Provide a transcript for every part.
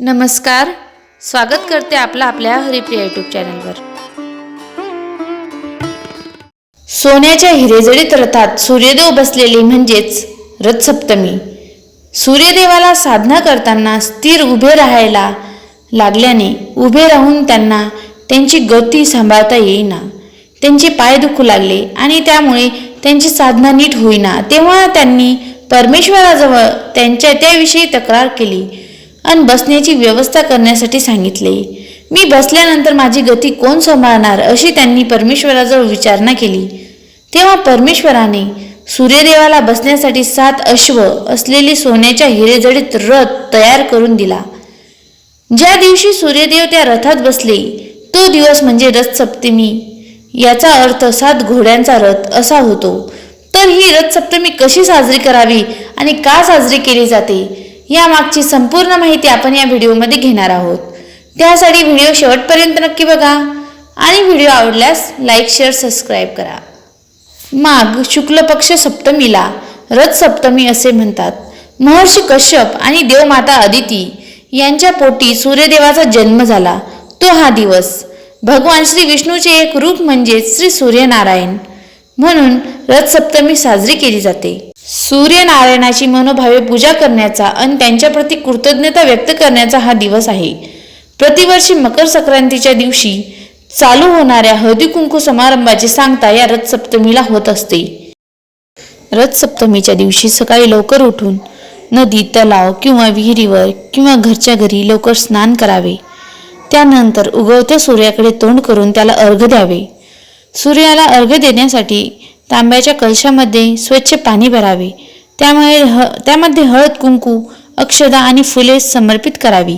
नमस्कार. स्वागत करते आपलं आपल्या हरिप्रिया यूट्यूब चॅनलवर सोन्याच्या हिरेजडीत रथात सूर्यदेव बसलेले म्हणजेच रथसप्तमी. सूर्यदेवाला साधना करताना स्थिर उभे राहायला लागल्याने उभे राहून त्यांना त्यांची गती सांभाळता येईना. त्यांचे पाय दुखू लागले आणि त्यामुळे त्यांची साधना नीट होईना. तेव्हा त्यांनी परमेश्वराजवळ त्यांच्या त्याविषयी तक्रार केली. आणि बसण्याची व्यवस्था करण्यासाठी सांगितले. मी बसल्यानंतर माझी गती कोण सांभाळणार अशी त्यांनी परमेश्वराजवळ विचारणा केली. तेव्हा परमेश्वराने सूर्यदेवाला बसण्यासाठी सात अश्व असलेली सोन्याच्या हिरेजडीत रथ तयार करून दिला. ज्या दिवशी सूर्यदेव त्या रथात बसले तो दिवस म्हणजे रथ सप्तमी याचा अर्थ सात घोड्यांचा रथ असा होतो. तर ही रथ सप्तमी कशी साजरी करावी आणि का साजरी केली जाते? यामागची संपूर्ण माहिती आपण या व्हिडिओमध्ये घेणार आहोत. त्यासाठी व्हिडिओ शेवटपर्यंत नक्की बघा आणि व्हिडिओ आवडल्यास लाईक शेअर सबस्क्राईब करा. माघ शुक्ल पक्ष सप्तमीला रथ सप्तमी असे म्हणतात. महर्षी कश्यप आणि देवमाता अदिती यांच्या पोटी सूर्यदेवाचा जन्म झाला. तो हा दिवस. भगवान श्री विष्णूचे एक रूप म्हणजे श्री सूर्यनारायण. म्हणून रथसप्तमी साजरी केली जाते. सूर्यनारायणाची मनोभावे पूजा करण्याचा आणि त्यांच्याप्रती कृतज्ञता व्यक्त करण्याचा हा दिवस आहे. प्रतिवर्षी मकर संक्रांतीच्या दिवशी चालू होणाऱ्या हळदी कुंकू समारंभाची सांगता या रथसप्तमीला होत असते. रथसप्तमीच्या दिवशी सकाळी लवकर उठून नदी तलाव किंवा विहिरीवर किंवा घरच्या घरी लवकर स्नान करावे. त्यानंतर उगवत्या सूर्याकडे तोंड करून त्याला अर्घ द्यावे. सूर्याला अर्घ देण्यासाठी तांब्याच्या कलशामध्ये स्वच्छ पाणी भरावे. त्यामुळे ह त्यामध्ये हळद कुंकू अक्षदा आणि फुले समर्पित करावी.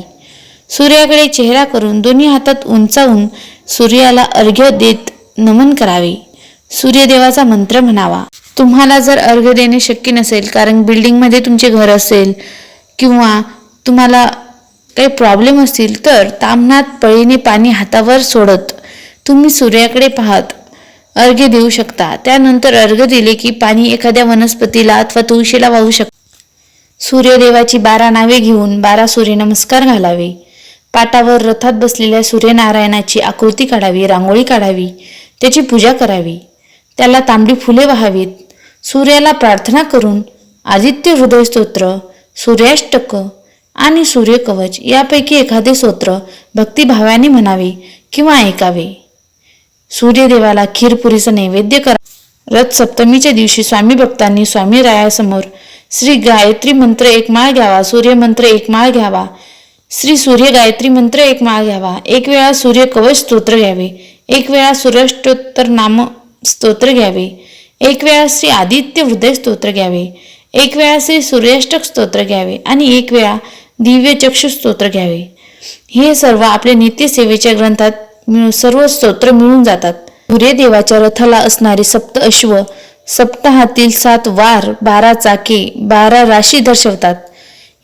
सूर्याकडे चेहरा करून दोन्ही हातात उंचावून सूर्याला अर्घ्य देत नमन करावे. सूर्यदेवाचा मंत्र म्हणावा. तुम्हाला जर अर्घ्य देणे शक्य नसेल कारण बिल्डिंगमध्ये तुमचे घर असेल किंवा तुम्हाला काही प्रॉब्लेम असतील तर तामनात पळीने पाणी हातावर सोडत तुम्ही सूर्याकडे पाहत अर्घ्य देऊ शकता. त्यानंतर अर्घ्य दिले की पाणी एखाद्या वनस्पतीला अथवा तुळशीला वाहू शकता सूर्यदेवाची बारा नावे घेऊन बारा सूर्यनमस्कार घालावे. पाटावर रथात बसलेल्या सूर्यनारायणाची आकृती काढावी रांगोळी काढावी त्याची पूजा करावी. त्याला तांबडी फुले व्हावीत. सूर्याला प्रार्थना करून आदित्य हृदय स्तोत्र सूर्याष्टक आणि सूर्यकवच यापैकी एखादे स्तोत्र भक्तिभावाने म्हणावे किंवा ऐकावे. सूर्यदेवाला खीरपुरीचं नैवेद्य करा. रथ सप्तमीच्या दिवशी स्वामी भक्तांनी स्वामी रायासमोर श्री गायत्री मंत्र एक माळ घ्यावा सूर्यमंत्र एक माळ घ्यावा. श्री सूर्य गायत्री मंत्र एक माळ घ्यावा. एक वेळा सूर्य कवच स्तोत्र घ्यावे. एक वेळा सूर्याष्टोत्तर नाम स्तोत्र घ्यावे. एक वेळा श्री आदित्य हृदय स्तोत्र घ्यावे. एक वेळा श्री सूर्याष्टक स्तोत्र घ्यावे आणि एक वेळा दिव्य चक्षु स्तोत्र घ्यावे. हे सर्व आपल्या नित्यसेवेच्या ग्रंथात सर्व स्तोत्र मिळून जातात. सूर्यदेवाच्या रथाला असणारे सप्त अश्व सप्ताहातील सात वार बारा चाके बारा राशी दर्शवतात.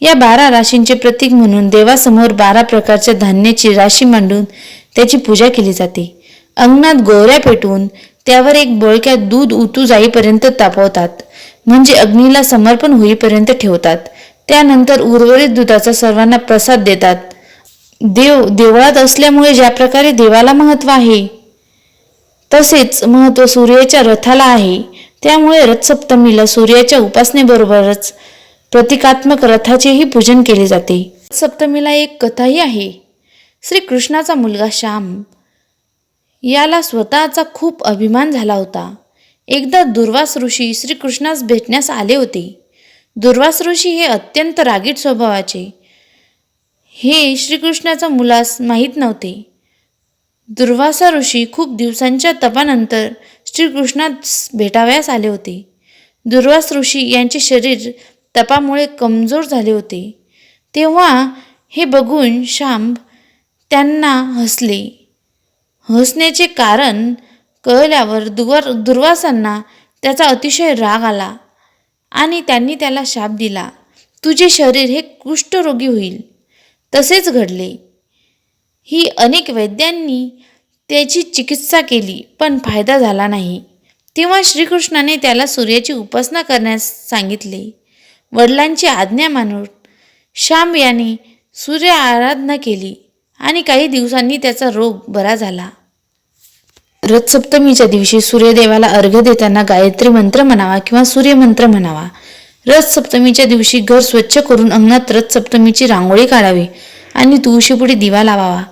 या बारा राशींचे प्रतीक म्हणून देवासमोर बारा प्रकारच्या धान्याची राशी मांडून त्याची पूजा केली जाते. अंगणात गोवऱ्या पेटवून त्यावर एक बोळक्यात दूध उतू जाईपर्यंत तापवतात. म्हणजे अग्नीला समर्पण होईपर्यंत ठेवतात. त्यानंतर उर्वरित दुधाचा सर्वांना प्रसाद देतात. देव देवळात असल्यामुळे ज्या प्रकारे देवाला महत्त्व आहे तसेच महत्त्व सूर्याच्या रथाला आहे. त्यामुळे रथसप्तमीला सूर्याच्या उपासनेबरोबरच प्रतिकात्मक रथाचेही पूजन केले जाते. सप्तमीला एक कथाही आहे. श्रीकृष्णाचा मुलगा श्याम याला स्वतःचा खूप अभिमान झाला होता. एकदा दुर्वास ऋषी श्रीकृष्णास भेटण्यास आले होते. दुर्वास ऋषी हे अत्यंत रागीट स्वभावाचे. हे श्रीकृष्णाचा मुलास माहीत नव्हते. दुर्वासा ऋषी खूप दिवसांच्या तपानंतर श्रीकृष्णास भेटावयास आले होते. दुर्वास ऋषी यांचे शरीर तपामुळे कमजोर झाले होते. तेव्हा हे बघून श्याम त्यांना हसले. हसण्याचे कारण कळल्यावर दुवर दुर्वासांना त्याचा अतिशय राग आला आणि त्यांनी त्याला शाप दिला. तुझे शरीर हे कुष्ठरोगी होईल. तसेच घडले. ही अनेक वैद्यांनी त्याची चिकित्सा केली पण फायदा झाला नाही. तेव्हा श्रीकृष्णाने त्याला सूर्याची उपासना करण्यास सांगितले. वडिलांची आज्ञा मानून श्याम याने सूर्य आराधना केली आणि काही दिवसांनी त्याचा रोग बरा झाला. रथसप्तमीच्या दिवशी सूर्यदेवाला अर्घ्य देताना गायत्री मंत्र म्हणावा किंवा सूर्यमंत्र म्हणावा रथसप्तमीच्या दिवशी घर स्वच्छ करून अंगणात रथसप्तमीची रांगोळी काढावी आणि तुळशीपुढे दिवा लावावा.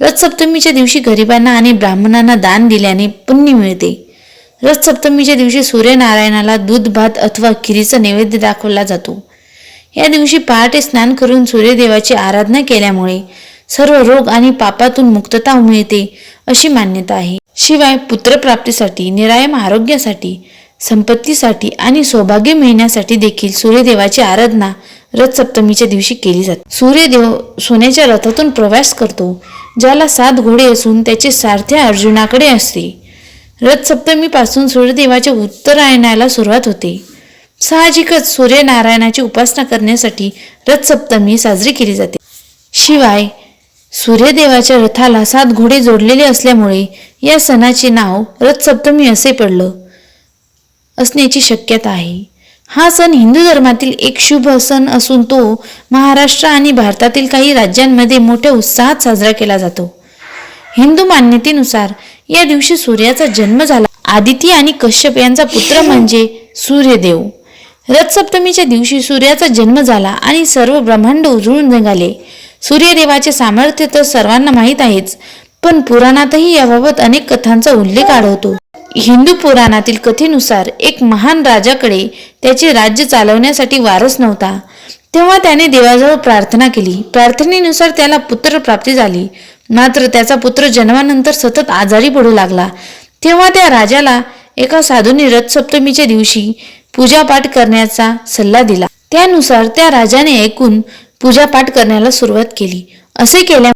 रथसप्तमीच्या दिवशी गरिबांना आणि ब्राह्मणांना दान दिल्याने पुण्य मिळते. रथसप्तमीच्या दिवशी सूर्यनारायणाला दूध भात अथवा खिरीचा नैवेद्य दाखवला जातो. या दिवशी पहाटे स्नान करून सूर्यदेवाची आराधना केल्यामुळे सर्व रोग आणि पापातून मुक्तता मिळते अशी मान्यता आहे. शिवाय पुत्रप्राप्तीसाठी निरायम आरोग्यासाठी संपत्तीसाठी आणि सौभाग्य मिळण्यासाठी देखील सूर्यदेवाची आराधना रथसप्तमीच्या दिवशी केली जाते. सूर्यदेव सोन्याच्या रथातून प्रवास करतो ज्याला सात घोडे असून त्याचे सारथे अर्जुनाकडे असते. रथसप्तमीपासून सूर्यदेवाच्या उत्तरायणाला सुरुवात होते. साहजिकच सूर्यनारायणाची उपासना करण्यासाठी रथसप्तमी साजरी केली जाते. शिवाय सूर्यदेवाच्या रथाला सात घोडे जोडलेले असल्यामुळे या सणाचे नाव रथसप्तमी असे पडलं. असण्याची शक्यता आहे. हा सण हिंदू धर्मातील एक शुभ सण असून तो महाराष्ट्र आणि भारतातील काही राज्यांमध्ये मोठ्या उत्साहात साजरा केला जातो. हिंदू मान्यतेनुसार या दिवशी सूर्याचा जन्म झाला. आदिती आणि कश्यप यांचा पुत्र म्हणजे सूर्यदेव. रथसप्तमीच्या दिवशी सूर्याचा जन्म झाला आणि सर्व ब्रह्मांड उजळून निघाले. सूर्यदेवाचे सामर्थ्य तर सर्वांना माहीत आहेच पण पुराणातही याबाबत अनेक कथांचा उल्लेख आढळतो. हिंदू पुराणातील कथेनुसार एक महान राजाकडे त्याचे राज्य चालवण्यासाठी वारस नव्हता. तेव्हा त्याने देवाजवळ प्रार्थना केली. प्रार्थनेनुसार त्याला पुत्र प्राप्ती झाली. मात्र त्याचा पुत्र जन्मानंतर सतत आजारी पडू लागला. तेव्हा त्या राजाला एका साधूने रथसप्तमीच्या दिवशी पूजापाठ करण्याचा सल्ला दिला. त्यानुसार त्या राजाने ऐकून पूजापाठ करण्याला सुरुवात केली. असे केल्या